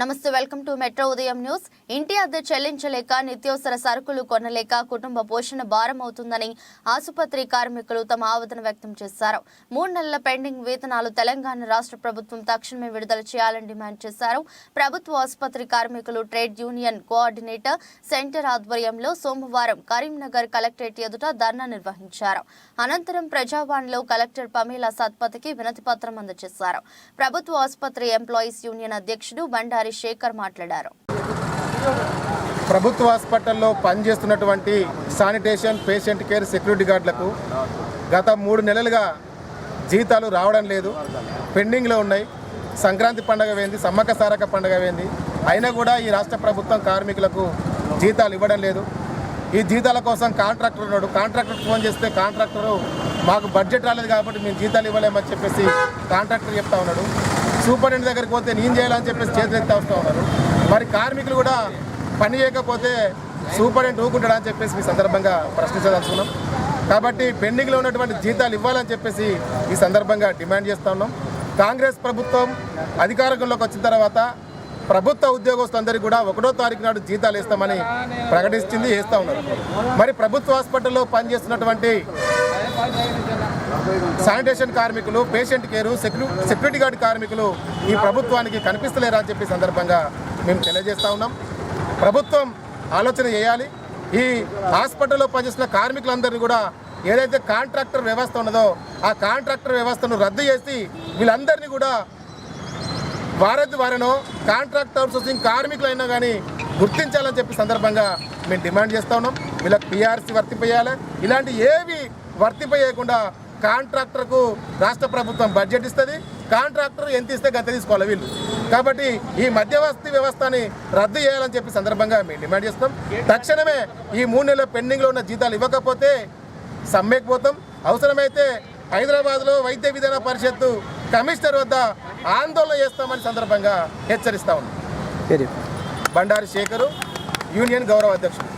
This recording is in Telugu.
నమస్తే welcome to metro Udayam news. ఇంటి అద్దె చెల్లించలేక నిత్యావసర సరుకులు కొనలేక కుటుంబ పోషణ భారం అవుతుందని ఆసుపత్రి కార్మికులు తమ ఆవేదన వ్యక్తం చేశారు. మూడు నెలల పెండింగ్ వేతనాలు తెలంగాణ రాష్ట్ర ప్రభుత్వం తక్షణమే విడుదల చేయాలని డిమాండ్ చేశారు. ప్రభుత్వ ఆసుపత్రి కార్మికులు ట్రేడ్ యూనియన్ కోఆర్డినేటర్ సెంటర్ ఆధ్వర్యంలో సోమవారం కరీంనగర్ కలెక్టరేట్ ఎదుట ధర్నా నిర్వహించారు. అనంతరం ప్రజావాణిలో కలెక్టర్ పమేలా సత్పతికి వినతి పత్రం అందజేశారు. ప్రభుత్వ ఆసుపత్రి ఎంప్లాయీస్ యూనియన్ అధ్యక్షుడు బండారి శేఖర్ మాట్లాడారు. ప్రభుత్వ హాస్పిటల్లో పనిచేస్తున్నటువంటి శానిటేషన్ పేషెంట్ కేర్ సెక్యూరిటీ గార్డులకు గత మూడు నెలలుగా జీతాలు రావడం లేదు. పెండింగ్లో ఉన్నాయి. సంక్రాంతి పండగ వేంది సమ్మక సారక పండగ వేంది. అయినా కూడా ఈ రాష్ట్ర ప్రభుత్వం కార్మికులకు జీతాలు ఇవ్వడం లేదు. ఈ జీతాల కోసం కాంట్రాక్టర్ ఉన్నాడు. కాంట్రాక్టర్ ఫోన్ చేస్తే కాంట్రాక్టరు మాకు బడ్జెట్ రాలేదు కాబట్టి మేము జీతాలు ఇవ్వలేమని చెప్పేసి కాంట్రాక్టర్ చెప్తా ఉన్నాడు. సూపరింటెండెంట్ దగ్గరికి పోతే నేను చేయాలని చెప్పేసి చేతులెత్తి వస్తూ ఉన్నారు. మరి కార్మికులు కూడా పని చేయకపోతే సూపరింటెండెంట్ ఊకుంటాడా అని చెప్పేసి మీ సందర్భంగా ప్రశ్నించదలుచుకున్నాం. కాబట్టి పెండింగ్లో ఉన్నటువంటి జీతాలు ఇవ్వాలని చెప్పేసి ఈ సందర్భంగా డిమాండ్ చేస్తూ ఉన్నాం. కాంగ్రెస్ ప్రభుత్వం అధికారంలోకి వచ్చిన తర్వాత ప్రభుత్వ ఉద్యోగస్తులందరికీ కూడా ఒకటో తారీఖు నాడు జీతాలు ఇస్తామని ప్రకటించింది వేస్తూ ఉన్నారు. మరి ప్రభుత్వ హాస్పిటల్లో పనిచేస్తున్నటువంటి శానిటేషన్ కార్మికులు పేషెంట్ కేరు సెక్యూ సెక్యూరిటీ గార్డ్ కార్మికులు ఈ ప్రభుత్వానికి కనిపిస్తలేరా అని చెప్పి సందర్భంగా మేము తెలియజేస్తా ఉన్నాం. ప్రభుత్వం ఆలోచన చేయాలి. ఈ హాస్పిటల్లో పనిచేసిన కార్మికులందరినీ కూడా ఏదైతే కాంట్రాక్టర్ వ్యవస్థ ఉన్నదో ఆ కాంట్రాక్టర్ వ్యవస్థను రద్దు చేసి వీళ్ళందరినీ కూడా వారధి వారనో కాంట్రాక్ట్ అవుట్సోర్సింగ్ కార్మికులైనా కానీ గుర్తించాలని చెప్పి సందర్భంగా మేము డిమాండ్ చేస్తా ఉన్నాం. వీళ్ళకి పిఆర్సీ వర్తింపజేయాలి. ఇలాంటి ఏవి వర్తింపజేయకుండా కాంట్రాక్టర్కు రాష్ట్ర ప్రభుత్వం బడ్జెట్ ఇస్తుంది కాంట్రాక్టర్ ఎంత ఇస్తే గత తీసుకోవాలి వీళ్ళు. కాబట్టి ఈ మధ్యవర్తి వ్యవస్థని రద్దు చేయాలని చెప్పి సందర్భంగా మేము డిమాండ్ చేస్తాం. తక్షణమే ఈ మూడు నెలల పెండింగ్లో ఉన్న జీతాలు ఇవ్వకపోతే సమ్మెకు పోతాం. అవసరమైతే హైదరాబాద్లో వైద్య విధాన పరిషత్తు కమిషనర్ వద్ద ఆందోళన చేస్తామని సందర్భంగా హెచ్చరిస్తా ఉన్నాం. బండారి శేఖరు యూనియన్ గౌరవ అధ్యక్షుడు.